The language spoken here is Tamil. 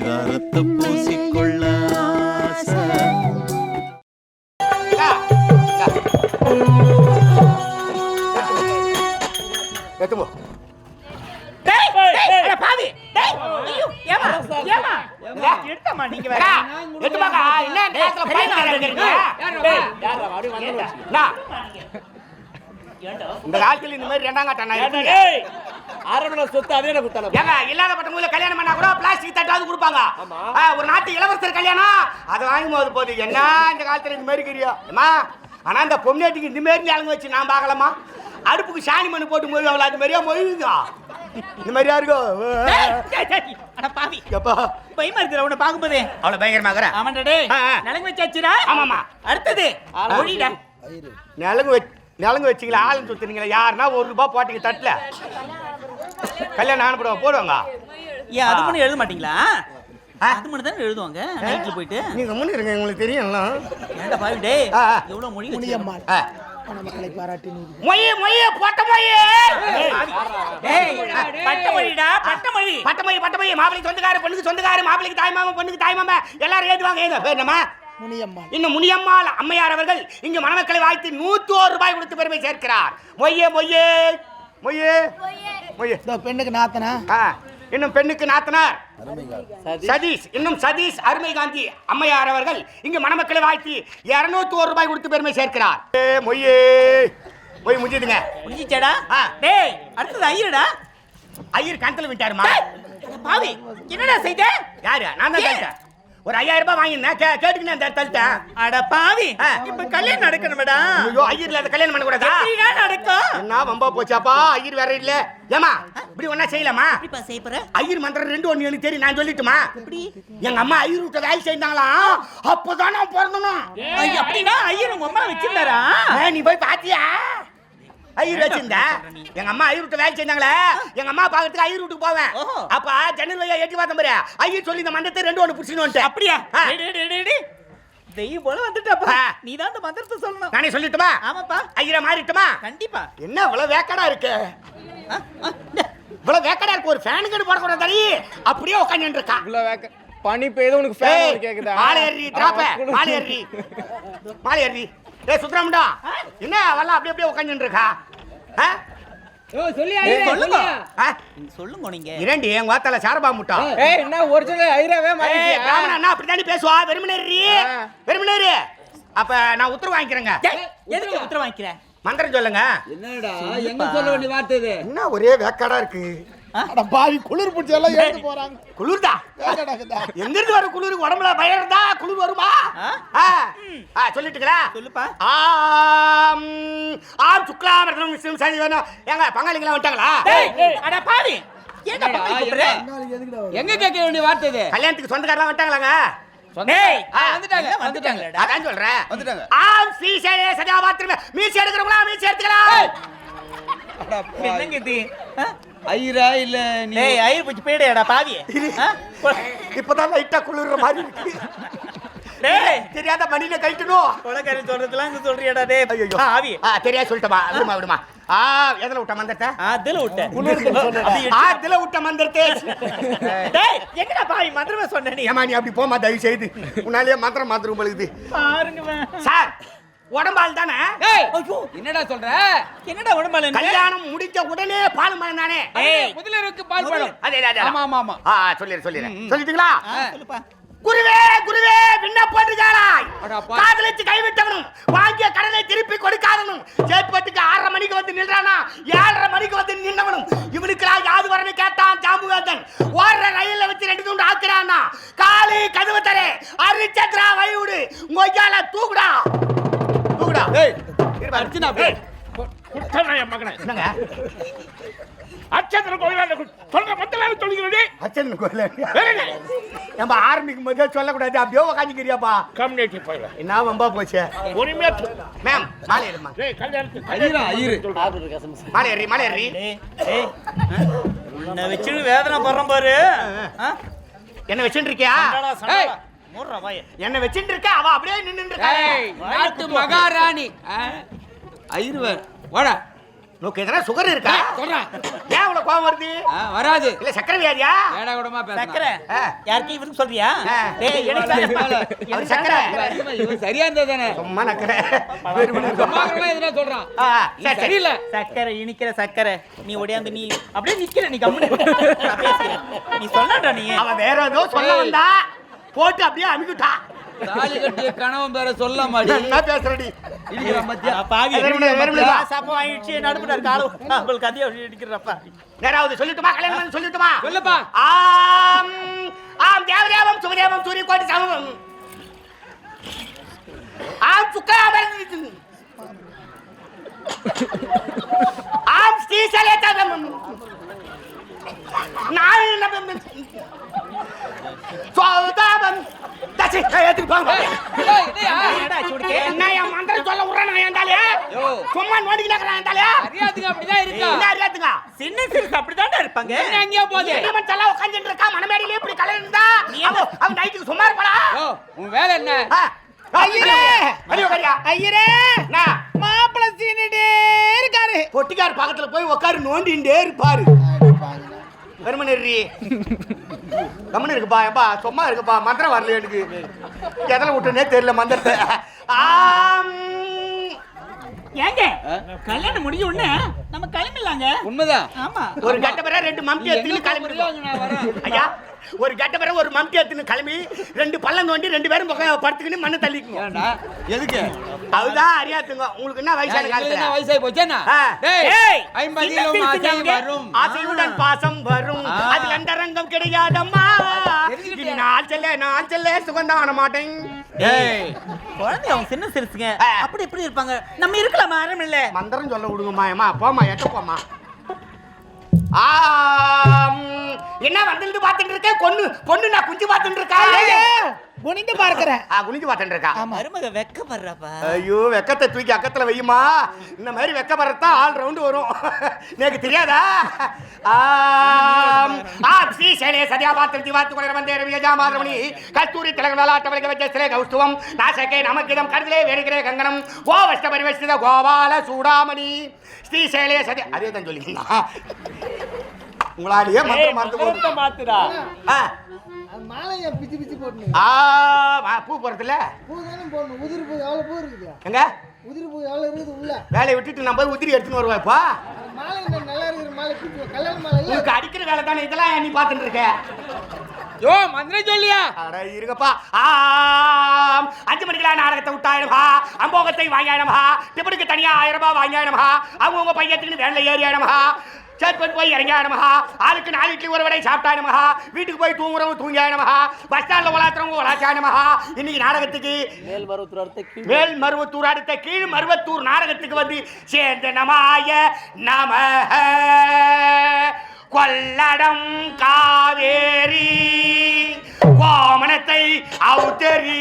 பரிதாரத்தை பூசிக்கொள்ள ஆசை. எத்துமோ டேய் டேய் அட பாவி. டேய் ஐயோ ஏமா ஏமா. எடுத்தமா நீங்க வேற. எத்துமாக்கா என்ன இந்த காலத்துல இந்த மாதிரி ரெண்டாம் காட்டா அரவணை சொத்து அதே குத்தால ஏங்க இல்லாத பட்டவங்கள கல்யாணம் பண்ணா கூட பிளாஸ்டிக் தட்டாவது கொடுப்பாங்க. ஒரு நாட்டு இளவரசர் கல்யாணம். அதை வாங்கும் போது போது என்ன இந்த காலத்துல இந்த மாதிரி கிரியா அம்மா ஆனா இந்த பொம்னாட்டிக்கு இந்த மாதிரி ஆளுங்க வச்சு நான் பார்க்கலாமா அடுப்புக்கு சாணி மண்ணு போட்டு மொழி அவ்வளோ அது மாதிரியா மொழிங்க இந்த மாதிரியா இருக்கும் பயமா இருக்கிற உன்னை பாக்கும்போது அவ்வளோ பயங்கரமாகற ஆமாண்டா ஆ. நலங்கு வச்சாச்சுடா. ஆமாமா. அடுத்தது. மொழிடா நிலங்கு வச்சு. நிலங்கு வச்சிங்களா ஆளுன்னு சுத்துனீங்களா யாருன்னா ஒரு ரூபாய் போட்டீங்க தட்டில். கல்யாணம் ஆனப்படுவா போடுவாங்க. ஏன் அது மட்டும் எழுத மாட்டீங்களா? அது மட்டும் தானே எழுதுவாங்க? நைட்ல போயிட்டு? நீங்க முன்னு இருங்க உங்களுக்கு தெரியும்ல. ஏன்டா பாவி டேய். எவ்வளவு மொழி வச்சிருக்கோம் ஆ. மொய்யே மொய்யே பொட்ட மொய்யே டேய் பட்ட மொழிடா பட்ட மொழி. பட்டமொழி பட்டமொழி மாப்பிளைக்கு சொந்தக்கார பொண்ணுக்கு சொந்தக்கார மாப்பிளைக்கு தாய் மாமா பொண்ணுக்கு தாய் மாமா எல்லாரும் ஏத்துவாங்க ஏங்க பேர் என்னம்மா? இன்னும் முனியம்மாள் அம்மையார் அவர்கள் இங்கு மணமக்களை வாழ்த்து நூத்தி ஒரு ரூபாய் கொடுத்து பெருமை சேர்க்கிறார். மொய்யே மொய்யே. மொய்யே மொய்யே இந்த பெண்ணுக்கு நாத்தனா? ஆ, இன்னும் பெண்ணுக்கு நாத்தனார் சதீஷ் இன்னும் சதீஷ் அருமை காந்தி அம்மையார் அவர்கள் இங்கு மணமக்களை வாழ்த்தி இருநூத்தி ஒரு ரூபாய் கொடுத்து பெருமை சேர்க்கிறார். ஏ, மொய்யே மொய் முடிஞ்சுதுங்க முடிஞ்சிச்சேடா ஆ. டேய் அடுத்தது ஐயருடா? ஐயர் கணத்துல விட்டாருமா? பாவி என்னடா செய்த? யாரு? நான் தான் ஏன்? ஒரு ஐயாயிரம் ரூபாய் வாங்கியிருந்தேன். கே கேட்டுக்கின்னு அந்த தள்ளிட்டேன் அட பாவி. இப்ப கல்யாணம் நடக்கணும்டா. ஐயோ ஐயர்ல அந்த கல்யாணம் பண்ண கூடாதா எப்படிடா நடக்கும்? என்ன வம்பா போச்சாப்பா? ஐயர் வேற இல்ல. ஏமா இப்படி ஒண்ணா செய்யலாமா? எப்படிப்பா செய்ய போற? ஐயர் மந்திரம் ரெண்டு ஒண்ணு எனக்கு தெரியும் நான் சொல்லட்டுமா? எப்படி? எங்க அம்மா ஐயர் விட்ட வேலை செய்தாங்களாம் அப்பதான் நான் பிறந்தனும் அப்படின்னா ஐயர் உங்க அம்மா வச்சிருந்தாரா? நீ போய் பாத்தியா? ஐயர் வச்சிருந்த? எங்க அம்மா ஐயர் விட்டு வேலை செஞ்சாங்களே? எங்க அம்மா பாக்கிறதுக்கு ஐயர் வீட்டுக்கு போவேன். அப்ப ஜன்னல் வழியா எட்டி பார்த்தேன் பாரு. ஐயர் சொல்லி இந்த மண்டத்தை ரெண்டு ஒண்ணு புடிச்சுன்னு அப்படியா? ஆ. டேய், டேய், டேய், டேய், டேய். தெய்வம் போல வந்துட்டாப்பா. நீ தான் அந்த மந்திரத்தை சொல்லணும். நானே சொல்லட்டுமா? ஆமாப்பா. ஐயரை மாறிட்டுமா? கண்டிப்பா. என்ன இவ்வளவு வேக்கடா இருக்கு. இவ்வளவு வேக்கடா இருக்கு ஒரு ஃபேன் கட்டு போட கூட தடி. அப்படியே உட்காந்துட்டு இருக்கா இவ்வளவு வேக்க பனி பெய்து உனக்கு ஃபேன் கேக்குதா? மாலை ஏறி டிராப்ப மாலை ஏறி ஏய் சுத்ராமண்டா என்ன அவெல்லாம் அப்படியே அப்படியே உட்காந்துட்டு இருக்கா சொல்லுங்க. ஆ? சொல்லுங்க நீங்க. இரண்டு என் வாத்தால சாரபா முட்டா. ஏய் என்ன ஒரிஜினல் ஐராவே பிராமணா என்ன அப்படிதானே பேசுவா? வெறுமனேரி. வெறுமனேரி அப்ப நான் உத்தரவு வாங்கிக்கிறேங்க. எதுக்கு உத்தரவு வாங்கிக்கிற? மந்திரம் சொல்லுங்க. என்னடா எங்க சொல்ல வேண்டிய வார்த்தை இது? என்ன ஒரே வேக்காடா இருக்கு? அட பாவி குளிர் பிடிச்சி எல்லாம் எழுந்து போறாங்க. குளிர்தா. எங்க இருந்து வர குளிருக்கு உடம்புல பயம் இருந்தா குளிர் வருமா? சொல்லிட்டுங்களா சொல்லுப்பா. ஆம் ஆம் சுக்லாமரதம் விஷ்ணு சதி வேணும். ஏங்க பங்காளிங்களா வந்துட்டாங்களா? டேய் அட பாவி? எங்க கேட்க வேண்டிய வார்த்தை இது? கல்யாணத்துக்கு சொந்தக்காரலாம் வந்துட்டாங்களாங்க? வந்துட்டாங்க வந்துட்டாங்க. அதான் சொல்றேன். வந்துட்டாங்க. ஆம் ஸ்ரீசைலே சதா பாத்திரமே மீசி எடுக்கிறவங்களா? மீசி எடுத்துக்கலாம். என்னங்க இது? ஆ? ஐரா இல்ல நீ டேய் ஐயர் பூச்சி போயிடுடா பாவி. ஆ? இப்பதான் லைட்டா குளிர்ற மாதிரி இருக்கு. டேய். தெரியாத மணியில கழிக்கணும் கொலக்காரி சொல்றதுலாம் இங்க சொல்றியாடா டேய். ஐயோ பாவி. ஆ தெரியா சொல்லிட்டமா விடுமா விடுமா. ஆ எதுல விட்ட மந்திரத்தை? அதுல விட்ட. அது அதுல விட்ட மந்திரத்தை. டேய் எங்கடா பாவி மந்திரமே சொன்ன நீ? ஏமா நீ அப்படி போமா தயவு செய்து உன்னாலேயே மந்திரம் மாத்திரம் பழுகுது பாருங்க சார் உடம்பால் தானே என்னடா சொல்ற? என்னடா உடம்பால கல்யாணம் முடிஞ்ச உடனே பால் மரம் தானே ஏய் முதலருக்கு பால் பழம் அதே ஆமா ஆமா ஆமா. ஆ சொல்லிடு சொல்லிடு. சொல்லிட்டீங்களா? குருவே குருவே விண்ண போட்டுக்காராய் அடா பா. காதலிச்சு கைவிட்டவனும் வாங்கிய கடனை திருப்பி கொடுக்காதவனும் சேத்பட்டுக்கு ஆறரை மணிக்கு வந்து நின்றானா ஏழரை மணிக்கு வந்து நின்னவனும் இவனுக்கெல்லாம் யாது வரன்னு கேட்டான் ஜாம்புவேந்தன். ஓடுற ரயில்ல வச்சு ரெண்டு துண்டு ஆக்குறானா காலி கதவு தரே அரிச்சத்ரா வைவுடு மொய்யால தூக்குடா தூக்குடா. அர்ச்சனா என்னங்க? அச்சந்திர கோயிலாண்ட சொல்ற மத்தலால சொல்லுகிறதே அச்சன் கோயில நம்ம ஆரம்பிக்கும் போதே சொல்லக்கூடாது. அப்படியே உக்காந்துக்கிறியாப்பா? கம்யூனிட்டி போயில என்ன வம்பா போச்சு? உரிமையா மேம் மாலை ஏறுமா டேய் கல்யாணத்துக்கு டேய் உன்னை வச்சு வேதனை படுறோம் பாரு? என்ன வச்சுட்டு இருக்கியா. மூடுறா வாயை. என்ன வச்சுட்டு இருக்க? அவ அப்படியே நின்னு இருக்கா. ஏய் நாட்டு மகாராணி? ஐருவர் வாடா. உனக்கு எதனா சுகர் இருக்கா? சொல்றேன் ஏன் இவ்வளவு கோவம் வருது? வராது. இல்ல சக்கரை வியாதியா ஏடா கூடமா சக்கரை. ஆ. யாருக்கு இவருக்கு சொல்றியா. டேய் எனக்கு. அவர் சக்கரை. இவன் சரியா இருந்தா தானே சும்மா நக்கற. சும்மாக்கறவன் எதுனா சொல்றான். சரியில்லை. சக்கரை இனிக்கிற சக்கரை. நீ ஒடியாந்து நீ அப்படியே நிக்கிற நீ கம்முனு. நீ சொல்லடா நீ. அவன் வேற ஏதோ சொல்ல. வந்தா. போட்டு அப்படியே அமுக்கிட்டா தாலி கட்டிய கணவன் பேர சொல்ல மாடி. என்ன பேசுறடி? சொல்லட்டுமா? கல்யாணம் பண்ணி சொல்லட்டுமா? சொல்லுப்பா. ஆம் ஆம் தேவதேவம் சமம் ஆம் சுக்காபரணி ஆம் ஸ்ரீசலேதம் நான் ஏத்துக்கு போங்க? என்ன என் மந்திரம் சொல்ல விடுறேன் நான் யோ. சும்மா அப்படிதான் இருக்கா? என்ன அறியாதுங்க? சின்ன சிறுசு அப்படிதான்டா இருப்பாங்க. என்ன போகுது? எல்லாம் உட்காந்துட்டு இருக்கா? மனமேடையிலே இப்படி கலர் இருந்தா அவன் நைட்டுக்கு சும்மா இருப்பாளா? உன் வேலை என்ன? ஆ, ஐயரே! அடி உட்காரியா? ஐயரே! என்ன? மாப்பிள சீனிட்டே இருக்காரு. பொட்டிக்கார் பக்கத்துல போய் உட்காரு நோண்டிண்டே இருப்பாரு. வெறுமனேறி கம்மன் இருக்குப்பா ஏப்பா சும்மா இருக்குப்பா மந்திரம் வரல எனக்கு. எதில் விட்டுனே தெரியல மந்திரத்தை. ஆம். ஏங்க? கல்யாணம் முடிஞ்ச உடனே நம்ம கிளம்பிடலாங்க. உண்மைதான். ஆமா. ஒரு கட்ட பிறகு ரெண்டு மம்டி எடுத்துன்னு எங்க கிளம்பி போறியோ அங்க நான் வரேன். ஐயா ஒரு கட்ட பிறகு ஒரு மம்டி எடுத்துன்னு கிளம்பி ரெண்டு பள்ளம் தோண்டி ரெண்டு பேரும் படுத்துக்கின்னு மண்ணை தள்ளிக்குங்க. ஏன்டா? எதுக்கு? அதுதான் அறியாத்துங்க. உங்களுக்கு என்ன வயசான காலத்துல? வயசாகி போச்சேன்னா. வரும். ஆசையுடன் பாசம் வரும். அது அந்தரங்கம் கிடையாதம்மா. தெரிஞ்சுக்கிட்டே. இனி நான் செல்ல நான் செல்ல சுகந்தம் ஆன மாட்டேன் ஏய் குழந்தை அவங்க சின்ன சிறுசுங்க. ஆ. அப்படி எப்படி இருப்பாங்க. நம்ம இருக்கலாமா? ஆரம் இல்ல. மந்திரம் சொல்ல விடுங்கம்மா ஏமா போம்மா எட்ட ஆம், என்ன வந்து பார்த்துட்டு இருக்க? கொன்னு பொண்ணு நான் குஞ்சு பார்த்துட்டு இருக்கா குனிந்து பார்க்கிறேன் ஆ குனிஞ்சு பார்த்துட்டு இருக்கா மருமக வெக்கப்படுறப்பா. ஐயோ வெக்கத்தை தூக்கி அக்கத்துல வையுமா? இந்த மாதிரி வெக்கப்படுறதா ஆல் ரவுண்டு வரும். எனக்கு தெரியாதா? ஸ்ரீ சேலே சத்யா பாத்திரம் திவாத்து குலர வந்தே ரவியஜா மாதமணி கஸ்தூரி திலக நலாட்டவலிக வச்சஸ்திரே கௌஸ்துவம். நாசகே நமக்கிதம் கருதிலே வேடுகிறே கங்கணம். கோவஷ்ட பரிவஷ்டித கோபால சூடாமணி. ஸ்ரீ சேலே சத்யா அதே தான் சொல்லிங்களா உங்களாலேயே மந்திரம் போகுது மாத்துடா. மாலையை பிச்சு பிச்சு போட்டு ஆ பூ போறதுல பூ தானே போடணும். உதிரி பூ எவ்வளோ பூ இருக்குது? எங்க? உதிரி பூ எவ்வளோ இருக்குது உள்ள? வேலையை விட்டுட்டு நான் போய் உதிரி எடுத்துன்னு வருவேப்பா அந்த மாலை என்ன நல்லா இருக்கிற மாலை? பிச்சு கல்யாண மாலை இல்லை? உனக்கு அடிக்கிற வேலை தானே? இதெல்லாம் நீ பார்த்துட்டு இருக்க. யோ மந்திரம் சொல்லியா? அட இருங்கப்பா. ஆம். அஞ்சு மணிக்கெல்லாம் நாடகத்தை விட்டாயிரமா அம்போகத்தை வாங்கியாயிரமா டிப்பனுக்கு தனியா ஆயிரம் ரூபாய் வாங்கியாயிரமா அவங்கவுங்க பையத்துக்கு வேலை ஏறியாயிரமா சேர்ப்பன் போய் இறங்கியாயிரமா ஆளுக்கு நாலு இட்லி ஒரு வடை சாப்பிட்டாயிரமா வீட்டுக்கு போய் தூங்குறவங்க தூங்கியாயிரமா பஸ் ஸ்டாண்ட்ல உலாத்துறவங்க உலாச்சாயிரமா இன்னைக்கு நாடகத்துக்கு மேல் மருவத்தூர் அடுத்த கீழ் மருவத்தூர் நாடகத்துக்கு வந்து சேர்ந்த நமாய நம கொள்ளடம் காவேரி கோமணத்தை அவுத்தரி